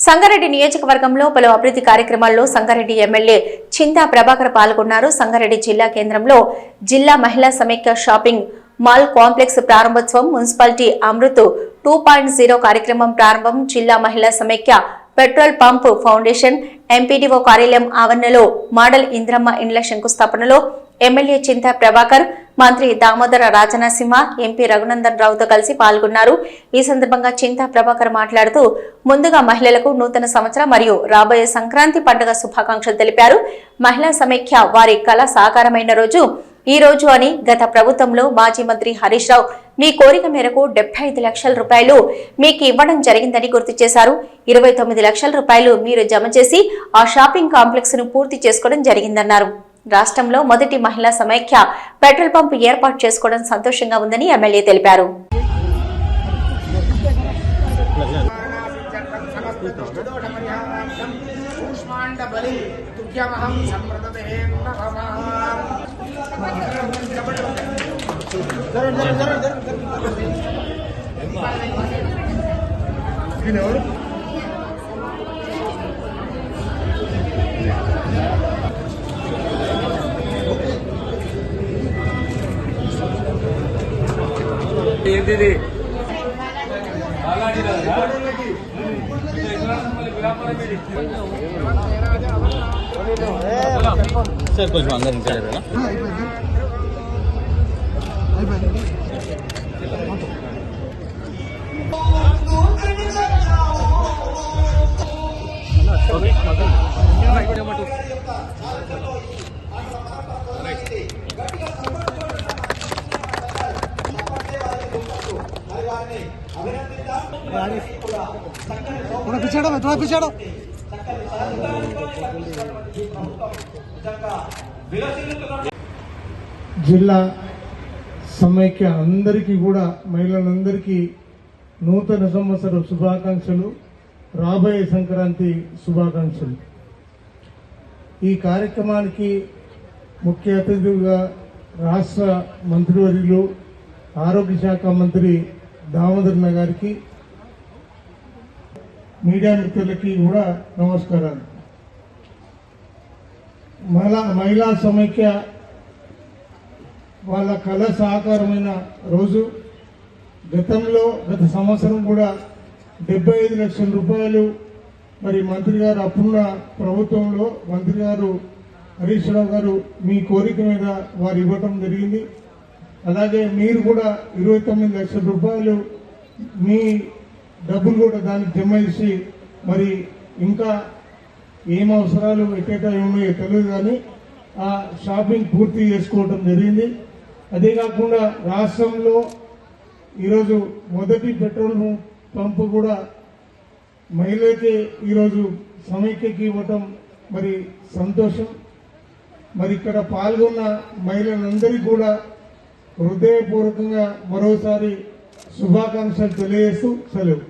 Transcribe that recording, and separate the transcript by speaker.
Speaker 1: సంగారెడ్డి నియోజకవర్గంలో పలు అభివృద్ధి కార్యక్రమాల్లో సంగారెడ్డి ఎమ్మెల్యే చింతా ప్రభాకర్ పాల్గొన్నారు. సంగారెడ్డి జిల్లా కేంద్రంలో జిల్లా మహిళా సమైక్య షాపింగ్ మాల్ కాంప్లెక్స్ ప్రారంభోత్సవం municipality Amrut two point zero కార్యక్రమం ప్రారంభం. జిల్లా మహిళా సమైక్య పెట్రోల్ పంప్ ఫౌండేషన్ ఎంపీడీఓ కార్యాలయం ఆవరణలో మోడల్ ఇంద్రమ్మ ఇండ్ల శంకుస్థాపనలో ఎమ్మెల్యే చింతా ప్రభాకర్ మంత్రి దామోదర రాజనసింహ ఎంపీ రఘునందన్ రావుతో కలిసి పాల్గొన్నారు. ఈ సందర్భంగా చింతా ప్రభాకర్ మాట్లాడుతూ ముందుగా మహిళలకు నూతన సంవత్సరం మరియు రాబోయే సంక్రాంతి పండుగ శుభాకాంక్షలు తెలిపారు. మహిళా సమైక్య వారి కళ సాకారమైన రోజు ఈ రోజు అని గత ప్రభుత్వంలో మాజీ మంత్రి హరీష్ రావు మీ కోరిక మేరకు డెబ్బై ఐదు లక్షల రూపాయలు మీకు ఇవ్వడం జరిగిందని గుర్తు చేశారు. ఇరవై తొమ్మిది లక్షల రూపాయలు మీరు జమ చేసి ఆ షాపింగ్ కాంప్లెక్స్ను పూర్తి చేసుకోవడం జరిగిందన్నారు. రాష్ట్రంలో మొదటి మహిళా సమైక్య పెట్రోల్ పంప్ ఏర్పాటు చేసుకోవడం సంతోషంగా ఉందని ఎమ్మెల్యే తెలిపారు.
Speaker 2: కూష్మాండబలి తుభ్యమహం సంప్రదతే
Speaker 3: ఏంటిది సార్ కొంచెం అందరు ఇంటలేరా
Speaker 4: थोड़ा पीछे हटो थोड़ा पीछे हटो जिला సమైక్య అందరికీ కూడా మహిళలందరికీ నూతన సంవత్సర శుభాకాంక్షలు రాబోయే సంక్రాంతి శుభాకాంక్షలు. ఈ కార్యక్రమానికి ముఖ్య అతిథిగా రాష్ట్ర మంత్రివర్యులు ఆరోగ్య శాఖ మంత్రి దామోదరన్న గారికి మీడియా మిత్రులకి కూడా నమస్కారాలు. మహిళా మహిళా సమైక్య వాళ్ళ కళ సహకారమైన రోజు. గతంలో గత సంవత్సరం కూడా డెబ్బై ఐదు లక్షల రూపాయలు మరి మంత్రి గారు అప్పున్న ప్రభుత్వంలో మంత్రి గారు హరీష్ రావు గారు మీ కోరిక మీద వారు ఇవ్వటం జరిగింది. అలాగే మీరు కూడా ఇరవై తొమ్మిది లక్షల రూపాయలు మీ డబ్బులు కూడా దానికి జమ చేసి మరి ఇంకా ఏం అవసరాలు ఎట్టేటా ఉన్నాయో తెలియదు కానీ ఆ షాపింగ్ పూర్తి చేసుకోవటం జరిగింది. అదే కాకుండా రాష్ట్రంలో ఈరోజు మొదటి పెట్రోల్ పంపు కూడా మహిళలకి ఈరోజు సమైక్యకి ఇవ్వటం మరి సంతోషం. మరి ఇక్కడ పాల్గొన్న మహిళలందరికీ కూడా హృదయపూర్వకంగా మరోసారి శుభాకాంక్షలు తెలియజేస్తూ సెలవు.